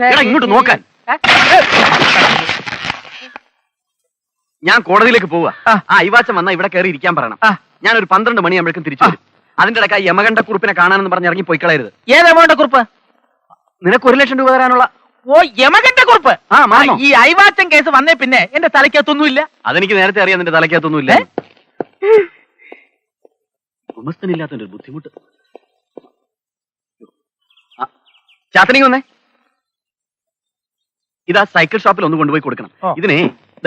എടാ, ഇങ്ങോട്ട് നോക്കാൻ. ഞാൻ കോടതിയിലേക്ക് പോവാ ആ. ഇവാച്ച വന്നാ ഇവിടെ കയറി ഇരിക്കാൻ പറയണം. ഞാൻ ഒരു പന്ത്രണ്ട് മണിയാകുമ്പോഴേക്കും തിരിച്ചു വരും. അതിന്റെ ഇടയ്ക്ക് ആ യമകണ്ഠ കുറിപ്പിനെ കാണാനെന്ന് പറഞ്ഞ് ഇറങ്ങി പോയി കളയരുത്. ഏത് കുറിപ്പ് നിനക്ക് ഒരു ലക്ഷം രൂപ തരാനുള്ള ഓ യമകന്റെ കുറിപ്പ് ആ മാമോ ഈ അയവാച്ചൻ കേസ് വന്നേ പിന്നെ എന്റെ തലയ്ക്കകത്തൊന്നുമില്ല. അതെനിക്ക് നേരത്തെ അറിയാം നിന്റെ തലയ്ക്കകത്തൊന്നുമില്ല. ഗുമസ്തനില്ലാത്തതിന്റെ ഒരു ബുദ്ധിമുട്ട്. ചാത്തനിങ് വന്നേ. ഇതാ സൈക്കിൾ ഷോപ്പിൽ ഒന്ന് കൊണ്ടുപോയി കൊടുക്കണം. ഇതിനെ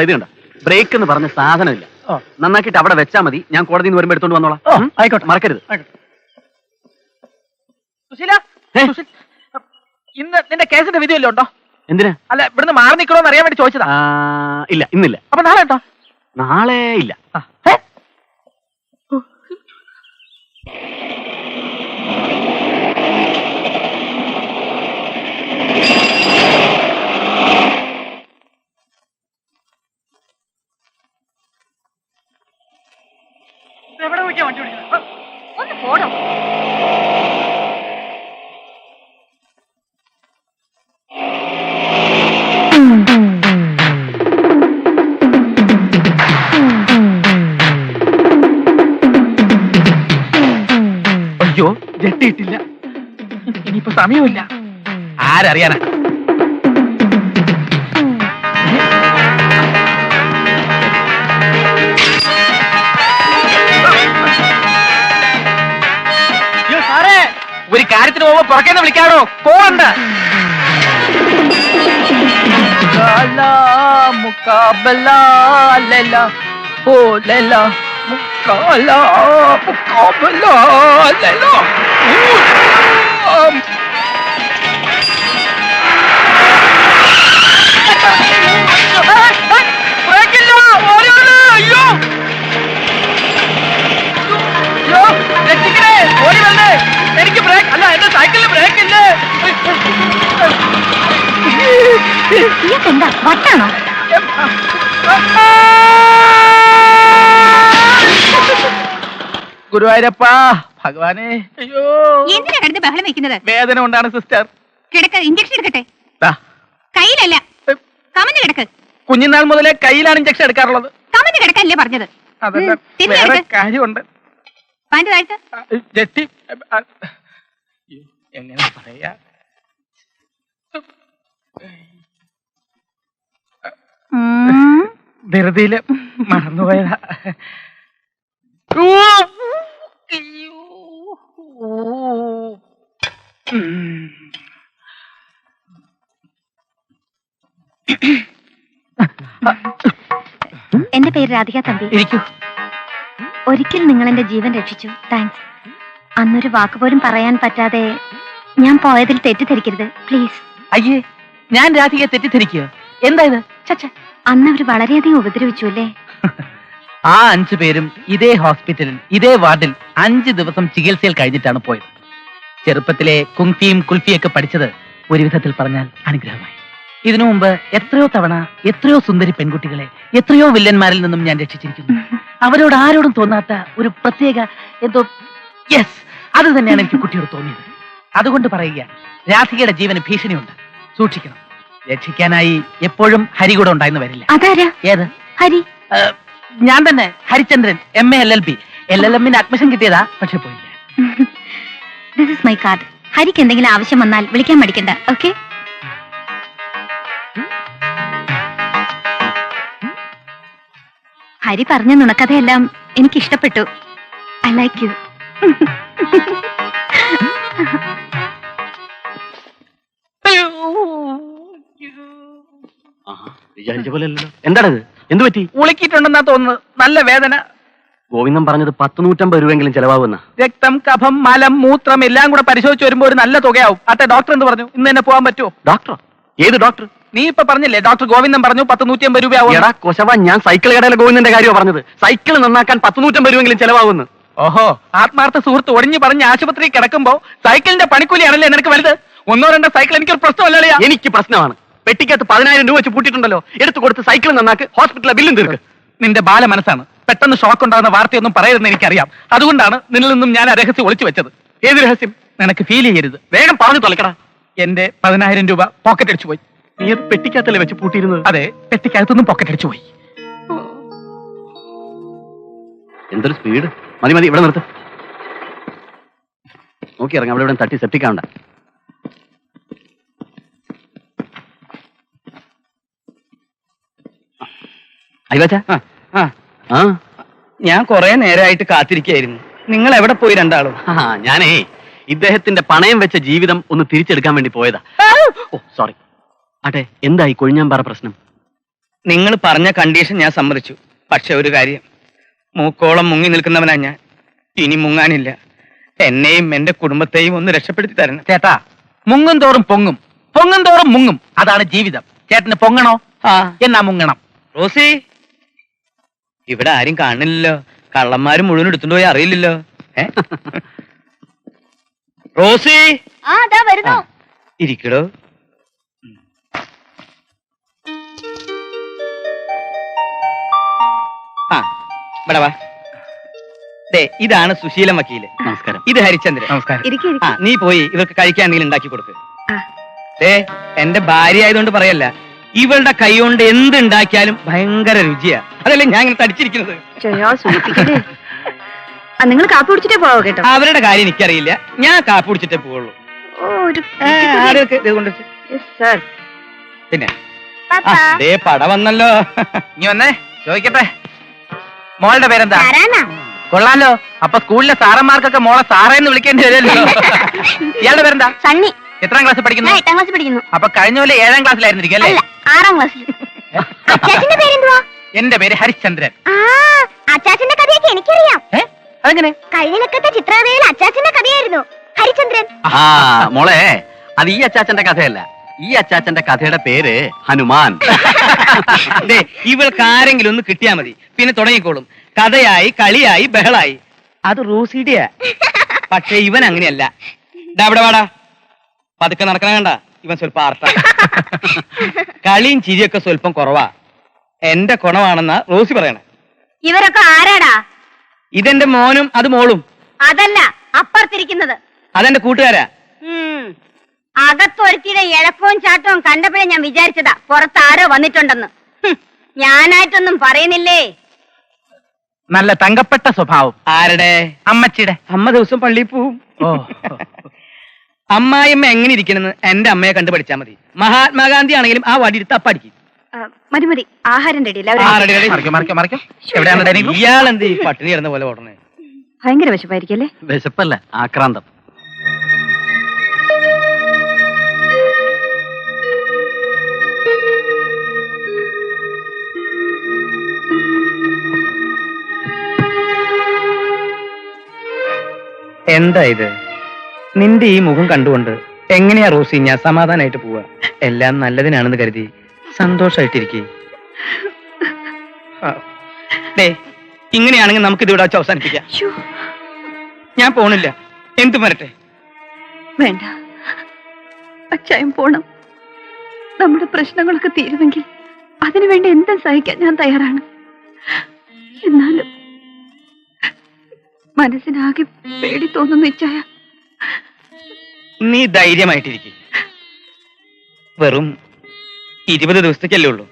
ഇത് കണ്ട? ബ്രേക്ക് എന്ന് പറഞ്ഞ സാധനമില്ല. നന്നാക്കിയിട്ട് അവിടെ വെച്ചാ മതി. ഞാൻ കോടതിയിൽ നിന്ന് വരുമ്പോൾ എടുത്തോണ്ട് വന്നോളാം. ആയിക്കോട്ടെ. മറക്കരുത്. സുശീല ഇന്ന് നിന്റെ കേസിന്റെ വിധി ഉണ്ടോ? എന്തിനാ? അല്ല ഇവിടുന്ന് മാറി നിൽക്കണോന്ന് അറിയാൻ വേണ്ടി ചോദിച്ചതാ. ഇല്ല ഇന്നില്ല. അപ്പൊ നാളെ ഉണ്ടോ? നാളെ ഇല്ല. എവിടെ പോയിക്കാ വണ്ടി? ഒന്ന് പോടോ. ഇനിയിപ്പോ സമയമില്ല. ആരറിയാനാ? പോകുമ്പോ പുറക്കേന്ന് വിളിക്കാടോ? പോവണ്ട. മുക്കാബല മുക്കാബല ഗുരുവായൂരപ്പ ഭഗവാനെ. അയ്യോ. എന്തിനാ കിടന്ന് ബഹളം വെക്കുന്നത്? വേദന കൊണ്ടാണ് സിസ്റ്റർ. കിടക്ക് ഇഞ്ചക്ഷൻ എടുക്കട്ടെ? ദാ, കയ്യിലല്ല. കമന്ന് കിടക്ക്. കുഞ്ഞിനാൾ മുതലേ കയ്യിലാണ് ഇഞ്ചക്ഷൻ എടുക്കാറുള്ളത്. കമന്ന് കിടക്കല്ലേ പറഞ്ഞത്? അതല്ല ഉം, തിരിഞ്ഞ് വേറെ കിടക്ക്. കാര്യമുണ്ട്. പാന്റ് താഴ്ത്ത് ആ, ജെട്ടി. ആ, അയ്യോ, എങ്ങനെ പറയാ. ധൃതിയിൽ മറന്നുപോയതാ. ഊ, എന്റെ പേര് രാധിക തമ്പി. ഇരിക്കൂ. ഒരിക്കൽ നിങ്ങൾ എന്റെ ജീവൻ രക്ഷിച്ചു. താങ്ക്സ്. അന്നൊരു വാക്ക് പോലും പറയാൻ പറ്റാതെ ഞാൻ പോയതിൽ തെറ്റിദ്ധരിക്കരുത്. പ്ലീസ്. അയ്യേ ഞാൻ രാധികയെ തെറ്റിദ്ധരിക്കുക എന്താ ഇത്? ചച്ച അന്ന് അവർ വളരെയധികം ഉപദ്രവിച്ചു അല്ലേ? ആ അഞ്ചു പേരും ഇതേ ഹോസ്പിറ്റലിൽ ഇതേ വാർഡിൽ അഞ്ച് ദിവസം ചികിത്സയിൽ കഴിഞ്ഞിട്ടാണ് പോയത്. ചെറുപ്പത്തിലെ കുങ്ഫിയും കുൽഫിയൊക്കെ പഠിച്ചത് ഒരു വിധത്തിൽ പറഞ്ഞാൽ അനുഗ്രഹമായി. ഇതിനു മുമ്പ് എത്രയോ തവണ എത്രയോ സുന്ദരി പെൺകുട്ടികളെ എത്രയോ വില്ലന്മാരിൽ നിന്നും ഞാൻ രക്ഷിച്ചിരിക്കുന്നു. അവരോട് ആരോടും തോന്നാത്ത ഒരു പ്രത്യേക എന്തോ യെസ് അത് തന്നെയാണ് എനിക്ക് കുട്ടിയോട് തോന്നിയത്. അതുകൊണ്ട് പറയുക രാധികയുടെ ജീവന് ഭീഷണിയുണ്ട്. സൂക്ഷിക്കണം. രക്ഷിക്കാനായി എപ്പോഴും ഹരി കൂടെ ഉണ്ടായിരുന്നു വരില്ല. അതാരാ? ഏത്? ഹരി. ഞാൻ തന്നെ Harichandran M A L L B L L എമ്മിന് അഡ്മിഷൻ കിട്ടിയതാ പക്ഷെ പോയില്ല. ദിസ് ഇസ് മൈ കാർഡ് ഹരിക്ക് എന്തെങ്കിലും ആവശ്യം വന്നാൽ വിളിക്കാൻ മടിക്കണ്ട ഓക്കെ ഹരി പറഞ്ഞ നുണക്കഥയെല്ലാം എനിക്ക് ഇഷ്ടപ്പെട്ടു ഐ ലൈക്ക് യു വിചാരിച്ച പോലെ അല്ലല്ലോ എന്താണത്? എന്ത് പറ്റി? ഉളുക്കിയിട്ടുണ്ടെന്നാ തോന്നുന്നത്. നല്ല വേദന. ഗോവിന്ദൻ പറഞ്ഞത് പത്ത് നൂറ്റമ്പത് രൂപയെങ്കിലും ചെലവാകുന്ന രക്തം കഫം മലം മൂത്രം എല്ലാം കൂടെ പരിശോധിച്ച് വരുമ്പോ ഒരു നല്ല തുകയാവും. അട്ടെ ഡോക്ടർ എന്ത് പറഞ്ഞു? ഇന്ന് തന്നെ പോകാൻ പറ്റുമോ ഡോക്ടറോ ഏത് ഡോക്ടർ നീ ഇപ്പൊ പറഞ്ഞില്ലേ ഡോക്ടർ ഗോവിന്ദൻ പറഞ്ഞു പത്ത് നൂറ്റി അമ്പത് രൂപയാവും എടാ കൊശവ ഞാൻ സൈക്കിൾ കടയിലെ ഗോവിന്ദന്റെ കാര്യമാണ് പറഞ്ഞത്. സൈക്കിൾ നന്നാക്കാൻ പത്ത് നൂറ്റമ്പത് രൂപയെങ്കിലും ചെലവാകുന്നു ഓഹോ ആത്മാർത്ഥ സുഹൃത്ത് ഒടിഞ്ഞു പറഞ്ഞ് ആശുപത്രി കിടക്കുമ്പോ സൈക്കിളിന്റെ പണിക്കൂലിയാണല്ലേ നിനക്ക് വലുത്? ഒന്നോ രണ്ടോ സൈക്കിൾ എനിക്ക് എനിക്കൊരു പ്രശ്നമല്ലേ എനിക്ക് പ്രശ്നമാണ്. പെട്ടിക്കകത്ത് പതിനായിരം രൂപ വെച്ച് പൂട്ടിയിട്ടുണ്ടല്ലോ. എടുത്തു കൊടുത്ത് സൈക്കിൾ നന്നാക്ക് ഹോസ്പിറ്റലിലെ ബില്ലും തീർക്ക്. നിന്റെ ബാല മനസ്സാണ് പെട്ടെന്ന് ഷോക്ക് ഉണ്ടാകുന്ന വാർത്തയൊന്നും പറയരുതെന്ന് എനിക്കറിയാം. അതുകൊണ്ടാണ് നിന്നിൽ നിന്നും ഞാൻ ആ രഹസ്യം ഒളിച്ചു വെച്ചത്. ഏത് രഹസ്യം? നിനക്ക് ഫീൽ ചെയ്യരുത്. വേഗം പറഞ്ഞു തൊലക്കടാ എന്റെ പതിനായിരം രൂപ പോക്കറ്റ് അടിച്ചു പോയി. നീ അത് പെട്ടിക്കകത്തല്ലേ വെച്ച് പൂട്ടിയിരുന്നത്? അതെ പെട്ടിക്കകത്തുനിന്നും പോക്കറ്റ് അടിച്ചു പോയി. എന്തൊരു സ്പീഡ് മതി മതി ഇവിടെ നിർത്ത്. നോക്കി ഇറങ്ങാം അവിടെ ഇവിടെ തട്ടി സെപ്റ്റിക്കാവണ്ട ആ ആ. ആ? ഞാൻ കുറെ നേരമായിട്ട് കാത്തിരിക്കായിരുന്നു. നിങ്ങൾ എവിടെ പോയി രണ്ടാളും? ആ, ഞാനേ ഇദ്ദേഹത്തിന്റെ പണയം വെച്ച ജീവിതം ഒന്ന് തിരിച്ചെടുക്കാൻ വേണ്ടി പോയതാ. ഓ സോറി ആട്ടെ എന്തായി കൊഴിഞ്ഞാമ്പാറ പ്രശ്നം? നിങ്ങൾ പറഞ്ഞ കണ്ടീഷൻ ഞാൻ സമ്മതിച്ചു. പക്ഷെ ഒരു കാര്യം മൂക്കോളം മുങ്ങി നിൽക്കുന്നവനാ ഞാൻ. ഇനി മുങ്ങാനില്ല. എന്നെയും എന്റെ കുടുംബത്തെയും ഒന്ന് രക്ഷപ്പെടുത്തി തരണം. ചേട്ടാ മുങ്ങും തോറും പൊങ്ങും. പൊങ്ങും തോറും മുങ്ങും. അതാണ് ജീവിതം. ചേട്ടന് പൊങ്ങണോ? ആ. എന്നാ മുങ്ങണം. റോസി ഇവിടെ ആരും കാണില്ലല്ലോ. കള്ളന്മാരും മുഴുവൻ എടുത്തുകൊണ്ട് പോയി അറിയില്ലല്ലോ. റോസി? ആ അതാ വരുന്നു. ഇരിക്കടോ. ആ ഇവിടെ വാ. ദേ ഇതാണ് സുശീലൻ വക്കീൽ. നമസ്കാരം. ഇത് ഹരിചന്ദ്രൻ. നമസ്കാരം. ഇരിക്കേ ആ നീ പോയി ഇവർക്ക് കഴിക്കാൻ എന്തെങ്കിലും ഉണ്ടാക്കി കൊടുക്ക്. ദേ എന്റെ ഭാര്യ ആയതുകൊണ്ട് പറയല്ല. ഇവളുടെ കൈ കൊണ്ട് എന്ത് ഉണ്ടാക്കിയാലും ഭയങ്കര രുചിയാ. അതല്ലേ ഞാൻ ഇങ്ങനെ തടിച്ചിരിക്കുന്നത്? നിങ്ങൾ കാപ്പി കുടിച്ചിട്ടേ പോവോ കേട്ടോ. അവരുടെ കാര്യം എനിക്കറിയില്ല. ഞാൻ കാപ്പി കുടിച്ചിട്ടേ പോവുള്ളൂ. ഓ ഒരു ആ, ആരെയൊക്കെ സർ പിന്നെ? ദേ പട വന്നല്ലോ. ഇനി വന്നേ? ചോദിക്കട്ടെ. മോളുടെ പേരെന്താ? കൊള്ളാലോ. അപ്പൊ സ്കൂളിലെ സാറന്മാർക്കൊക്കെ മോളെ സാറേന്ന് വിളിക്കേണ്ടി വരുമല്ലോ. ഇയാളുടെ പേരെന്താ? സണ്ണി. എത്രാം ക്ലാസ് പഠിക്കുന്നു? എട്ടാം ക്ലാസ് പഠിക്കുന്നു. അപ്പൊ കഴിഞ്ഞ പോലെ ഏഴാം ക്ലാസ്സിലായിരുന്നിരിക്കും അല്ലേ? അല്ല ആറാം ക്ലാസ്സിൽ അച്ചാച്ചന്റെ പേരെന്തുവാ? എന്റെ പേര് ഹരിശ്ചന്ദ്രൻ. ആ അച്ചാച്ചന്റെ കഥയൊക്കെ എനിക്കറിയാം. അതെങ്ങനെ? കഴിഞ്ഞ ലക്കത്തെ ചിത്രകഥയിൽ അച്ചാച്ചന്റെ കഥയായിരുന്നു. ഹരിചന്ദ്രൻ ആ മോളെ അത് ഈ അച്ചാച്ചന്റെ കഥയല്ല. ഈ അച്ചാച്ചന്റെ കഥയുടെ പേര് ഹനുമാൻ. ദേ ഇവൾക്ക് ആരെങ്കിലും ഒന്ന് കിട്ടിയാ മതി. പിന്നെ തുടങ്ങിക്കോളും. കഥയായി കളിയായി ബഹളായി. അത് റോസിഡിയാ പക്ഷെ ഇവൻ അങ്ങനെയല്ല. ഡാ ഇവിടെ വാടാ. പതുക്കെ നടക്കണ കണ്ട. ഇവൻ സ്വല്പം ആർത്ത കളിയും ചിരിയൊക്കെ സ്വല്പം കുറവാ. എന്റെ കുണമാണെന്ന റോസി പറയണേ. ഇവരൊക്കെ ആരാടാ? ഇതെന്റെ മോനും അത് മോളും. അതല്ല അപ്പുറത്തിരിക്കുന്നത്. അതെന്റെ കൂട്ടുകാരാ. അകത്തൊരുത്തിയുടെ ഇഴക്കവും ചാട്ടവും കണ്ടപ്പോഴേ ഞാൻ വിചാരിച്ചതാ പുറത്ത് ആരോ വന്നിട്ടുണ്ടെന്ന്. ഞാനായിട്ടൊന്നും പറയുന്നില്ലേ? നല്ല തങ്കപ്പെട്ട സ്വഭാവം. ആരുടെ? അമ്മച്ചിയുടെ. അമ്മ ദിവസം പള്ളിയിൽ പോവും. ഓ അമ്മായിയമ്മ എങ്ങനെ ഇരിക്കണെന്ന് എന്റെ അമ്മയെ കണ്ടു പഠിച്ചാൽ മതി. മഹാത്മാഗാന്ധി ആണെങ്കിലും ആ വടി എടുത്ത് അപ്പടിക്കും മതി മതി. ആഹാരം റെഡി ഇയാളെന്ത് ഈ പട്ടിണി കിടന്ന പോലെ ഓടണേ? ഭയങ്കര വിശപ്പായിരിക്കല്ലേ വിശപ്പല്ല ആക്രാന്തം. എന്താ ഇത്? നിന്റെ ഈ മുഖം കണ്ടുകൊണ്ട് എങ്ങനെയാ റോസി ഞാൻ സമാധാനമായിട്ട് പോവാ? എല്ലാം നല്ലതിനാണെന്ന് കരുതി സന്തോഷമായിട്ടിരിക്കേ ഇങ്ങനെയാണെങ്കിൽ നമുക്ക് ഇത് വിടാച്ച് അവസാനിപ്പിക്കാം. ഞാൻ പോണില്ല. എന്ത് വരട്ടെ? വേണ്ട. അച്ചായം പോണം. നമ്മുടെ പ്രശ്നങ്ങളൊക്കെ തീരുമെങ്കിൽ അതിനുവേണ്ടി എന്തും സഹിക്കാൻ ഞാൻ തയ്യാറാണ്. എന്നാലും മനസ്സിനാകെ പേടി തോന്നുന്നു ഇച്ചായ നീ ധൈര്യമായിട്ടിരിക്കും. വെറും ഇരുപത് ദിവസത്തേക്കല്ലേ ഉള്ളൂ.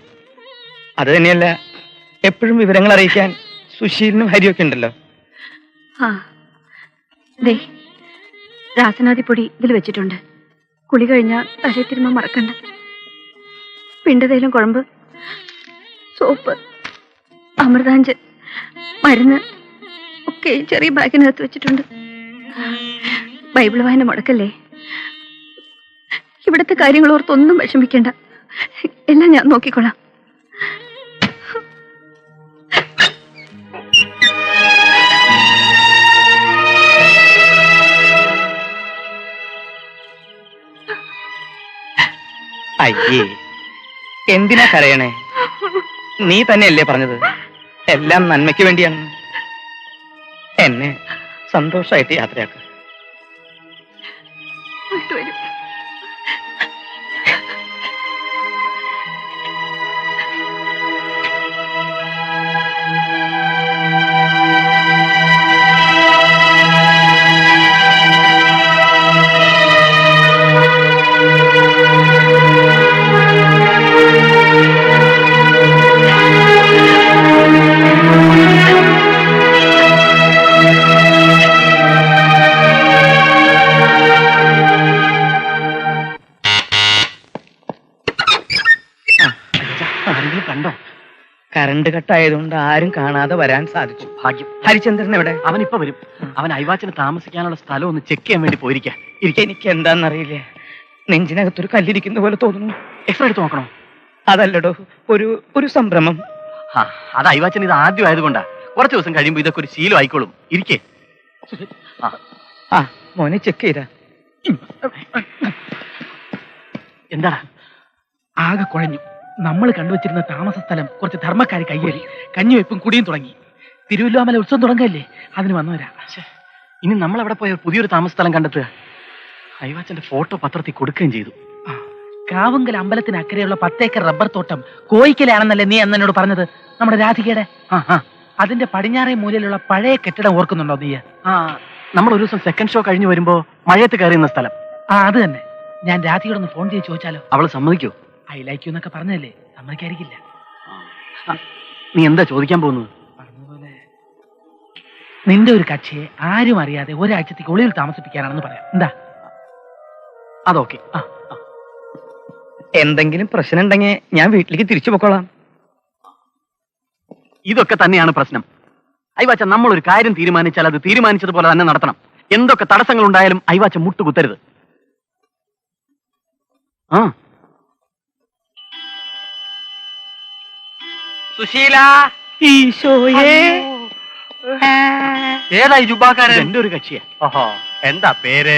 അത് തന്നെയല്ല എപ്പോഴും വിവരങ്ങൾ അറിയിക്കാൻ സുശീലിനും ഹരിയൊക്കെ ഉണ്ടല്ലോ. രാസനാദിപ്പൊടി ഇതിൽ വെച്ചിട്ടുണ്ട്. കുളി കഴിഞ്ഞാൽ തലേ തിരുമ മറക്കണ്ട. പിണ്ടതേലും കുഴമ്പ് സോപ്പ് അമൃതാഞ്ച് മരുന്ന് ഒക്കെ ചെറിയ ബാഗിനകത്ത് വെച്ചിട്ടുണ്ട്. ബൈബിൾ വായന മുടക്കല്ലേ? ഇവിടുത്തെ കാര്യങ്ങൾ ഓർത്തൊന്നും വിഷമിക്കേണ്ട. എല്ലാം ഞാൻ നോക്കിക്കൊള്ളാം. അയ്യേ എന്തിനാ കരയണേ? നീ തന്നെയല്ലേ പറഞ്ഞത്? എല്ലാം നന്മയ്ക്ക് വേണ്ടിയാണ്. എന്നെ സന്തോഷമായിട്ട് യാത്രയാക്കുക രണ്ട് കട്ടായതുകൊണ്ട് ആരും കാണാതെ വരാൻ സാധിച്ചു. ഭാഗ്യം. ഹരിചന്ദ്രൻ എവിടെ? അവൻ ഇപ്പൊ വരും. അവൻ അയവാച്ചന് താമസിക്കാനുള്ള സ്ഥലം ഒന്ന് ചെക്ക് ചെയ്യാൻ വേണ്ടി പോയിരിക്കാൻ എനിക്ക് എന്താന്നറിയില്ല നെഞ്ചിനകത്തൊരു കല്ലിരിക്കുന്ന പോലെ തോന്നുന്നു. എക്സ്ട്രാ എടുത്ത് നോക്കണോ? അതല്ലടോ ഒരു ഒരു സംഭ്രമം. ആ അത് അയവാച്ചൻ ഇത് ആദ്യം ആയതുകൊണ്ടാ കുറച്ച് ദിവസം കഴിയുമ്പോ ഇതൊക്കെ ഒരു ശീലം ആയിക്കോളും. ഇരിക്കേ. ആ. മോനെ ചെക്ക് ചെയ്താ. എന്താ ആകെ കുഴഞ്ഞു. നമ്മൾ കണ്ടുവച്ചിരുന്ന താമസ സ്ഥലം കുറച്ച് ധർമ്മക്കാർ കയ്യേറി കഞ്ഞിവെപ്പും കുടിയും തുടങ്ങി. തിരുവല്ലോമല ഉത്സവം തുടങ്ങല്ലേ? അതിന് വന്നവരാ. ഇനി നമ്മൾ അവിടെ പോയ പുതിയൊരു താമസ സ്ഥലം കണ്ടെത്തുക? അയവാച്ചന്റെ ഫോട്ടോ പത്രത്തിൽ കൊടുക്കുകയും ചെയ്തു. കാവുങ്കൽ അമ്പലത്തിന് അക്കരെയുള്ള പത്തേക്കർ റബ്ബർ തോട്ടം കോയിക്കലാണെന്നല്ലേ നീ എന്നോട് പറഞ്ഞത്? നമ്മുടെ രാധികയുടെ? അതിന്റെ പടിഞ്ഞാറേ മൂലയിലുള്ള പഴയ കെട്ടിടം ഓർക്കുന്നുണ്ടോ നീ? ആ നമ്മൾ ഒരു ദിവസം സെക്കൻഡ് ഷോ കഴിഞ്ഞു വരുമ്പോ മഴയത്ത് കയറിയുന്ന സ്ഥലം. ആ അത് തന്നെ. ഞാൻ രാധികയോടൊന്ന് ഫോൺ ചെയ്ത് ചോദിച്ചാലോ? അവൾ സമ്മതിക്കോ? ഐ ലൈക്ക് യു എന്നൊക്കെ പറഞ്ഞല്ലേ സമ്മതിക്കായിരിക്കില്ല നീ എന്താ ചോദിക്കാൻ പോകുന്നത്? പറഞ്ഞതുപോലെ നിന്റെ ഒരു കക്ഷിയെ ആരും അറിയാതെ ഒരാഴ്ചത്തേക്ക് ഒളിയിൽ താമസിപ്പിക്കാനാണെന്ന് പറയാം. എന്താ? അതൊക്കെ ആ എന്തെങ്കിലും പ്രശ്നം ഉണ്ടെങ്കിൽ ഞാൻ വീട്ടിലേക്ക് തിരിച്ചു പൊക്കോളാം. ഇതൊക്കെ തന്നെയാണ് പ്രശ്നം. അയവാച്ച നമ്മൾ ഒരു കാര്യം തീരുമാനിച്ചാൽ അത് തീരുമാനിച്ചതുപോലെ തന്നെ നടത്തണം. എന്തൊക്കെ തടസ്സങ്ങൾ ഉണ്ടായാലും അയവാച്ച മുട്ടുകുത്തരുത്. ആ. സുശീല. ഈശോയേ. ഏതായി ജുബാക്കാരൻ? എന്റെ ഒരു കക്ഷിയാ? ഓഹോ എന്താ പേര്?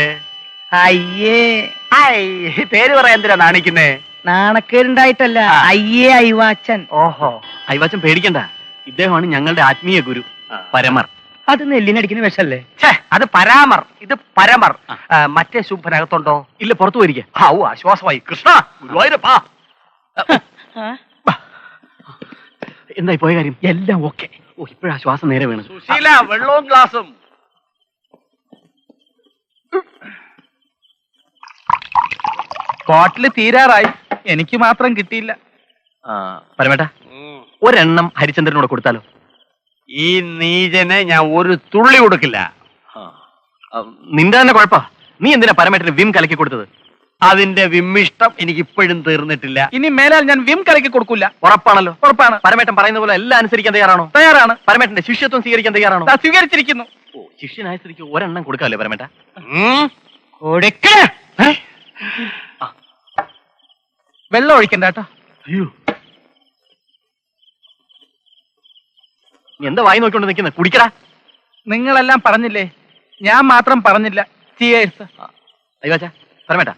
അയ്യേ. പേര് പറയാൻ എന്തിനാ നാണിക്കുന്നേ? നാണക്കേരുണ്ടായിട്ടല്ല അയ്യേ അയ്വാച്ചൻ. ഓഹോ അയ്വാച്ചൻ പേടിക്കണ്ട. ഇദ്ദേഹമാണ് ഞങ്ങളുടെ ആത്മീയ ഗുരു പരമർ. അത് നെല്ലിനടിക്കുന്ന വിഷല്ലേ അത് പരാമർ ഇത് പരമർ. മറ്റേ ശുംഭനകത്തുണ്ടോ? ഇല്ല പുറത്തു പോയിരിക്കാം. ഔ ആശ്വാസമായി. കൃഷ്ണ ഗുരുവായൂരപ്പാ. എന്തായി പോയ കാര്യം? എല്ലാം ഓക്കെ. ഓ ഇപ്പോഴാ ശ്വാസം നേരെ വേണം സുശീല വെള്ളവും ഗ്ലാസും. ബോട്ടിൽ തീരാറായി. എനിക്ക് മാത്രം കിട്ടിയില്ല. ആ, പരമേട്ട ഒരെണ്ണം ഹരിചന്ദ്രനോട് കൊടുത്താലോ? ഈ നീജനെ ഞാൻ ഒരു തുള്ളി കൊടുക്കില്ല. ആ, നിന്റെ തന്നെ കുഴപ്പാ. നീ എന്തിനാ പരമേട്ടന് വിം കലക്കി കൊടുത്തത്? അതിന്റെ വിമ്മിഷ്ടം എനിക്ക് ഇപ്പോഴും തീർന്നിട്ടില്ല. ഇനി മേലാൽ ഞാൻ വിം കലക്കി കൊടുക്കില്ല ഉറപ്പാണല്ലോ. ഉറപ്പാണ്. പരമേട്ടൻ പറയുന്ന പോലെ എല്ലാം അനുസരിക്കാൻ തയ്യാറാണോ? തയ്യാറാണ്. പരമേട്ടന്റെ ശിഷ്യത്വം സ്വീകരിക്കാൻ തയ്യാറാണോ? ദാ സ്വീകരിച്ചിരിക്കുന്നു. ഓ ശിഷ്യനായ സ്ഥിതിക്ക് ഒരെണ്ണം കൊടുക്കാല്ലേ പരമേട്ട. വെള്ളം ഒഴിക്കണ്ട കേട്ടോ. അയ്യോ. നീ എന്താ വായി നോക്കിക്കൊണ്ട് നിൽക്കുന്നത് കുടിക്കടാ. നിങ്ങളെല്ലാം പറഞ്ഞില്ലേ? ഞാൻ മാത്രം പറഞ്ഞില്ല. ചിയേഴ്സ് അയ്യോ പരമേട്ട